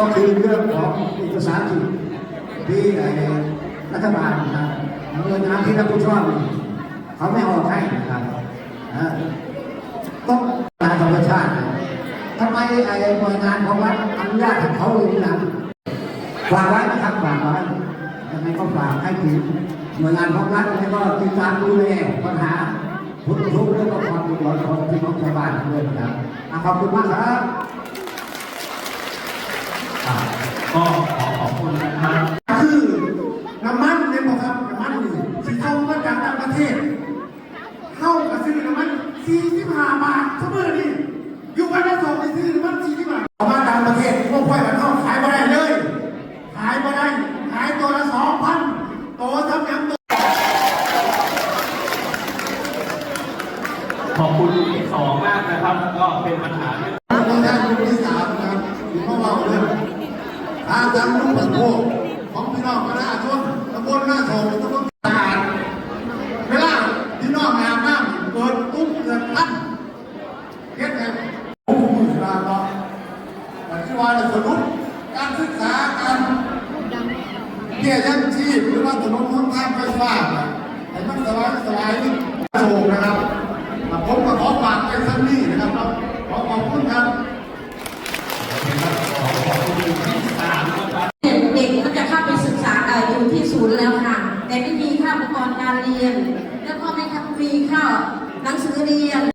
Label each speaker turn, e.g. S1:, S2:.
S1: ก็คือเรื่องของเอกสารสิทธิ์ที่รัฐบาลนะครับหน่วยงานที่รับผิดชอบเขาไม่ออกให้นะครับต้องการธรรมชาติทำไมไอ้หน่วยงานของรัฐอนุญาตให้เขาเลยทีหลังฝากไว้นะครับฝากไว้ยังไงก็ฝากให้ถึงหน่วยงานของรัฐแล้วก็ติดตามดูแลปัญหาทุกทุกข์เรื่องความเดือดร้อนของพี่น้องชาวบ้านด้วยนะครับขอบคุณมากครับ
S2: ครับน้ำมันนี่สิเข้ามาจากต่างประเทศ เข้ากับซื้อน้ำมัน45บาทเสมอนี่อยู่กันละสองไปซื้อน้ำมัน40บาทเอามาต่างประเทศพวกพ่อยมันเข้าขายมาได้เลยขายมาได้ขายตัวละ2,000ตัวทำยังตัว
S3: ขอบคุณที่สองมากนะครับ ก็เป็นปัญหาเรื่อง
S2: ตัวแทนกลุ่มที่สามนะครับอยู่พวกเราเนี่ยทางจำลูกตะโกของพี่น้องประชาชนตำบลหน้าโถงตำบลตาดเวลาพี่น้องงานน้ำเปิดตุ้ม เกิดพันเฮ็ดไงผมมือลาเนาะแต่ที่ว่าในสนุนการศึกษาการเกี่ยยังชีพหรือว่าถนนหนทางไฟฟ้าน่ะให้มันสลายสลายโถงนะครับผมก็ขอฝากไว้สักนี่นะครับขอขอบคุณครับ
S4: เด็กๆก็จะเข้าไปศึกษาเอ่ออยู่ที่ศูนย์แล้วค่ะ แต่ไม่มีค่าอุปกรณ์การเรียน แล้วก็ไม่มีค่าหนังสือเรียน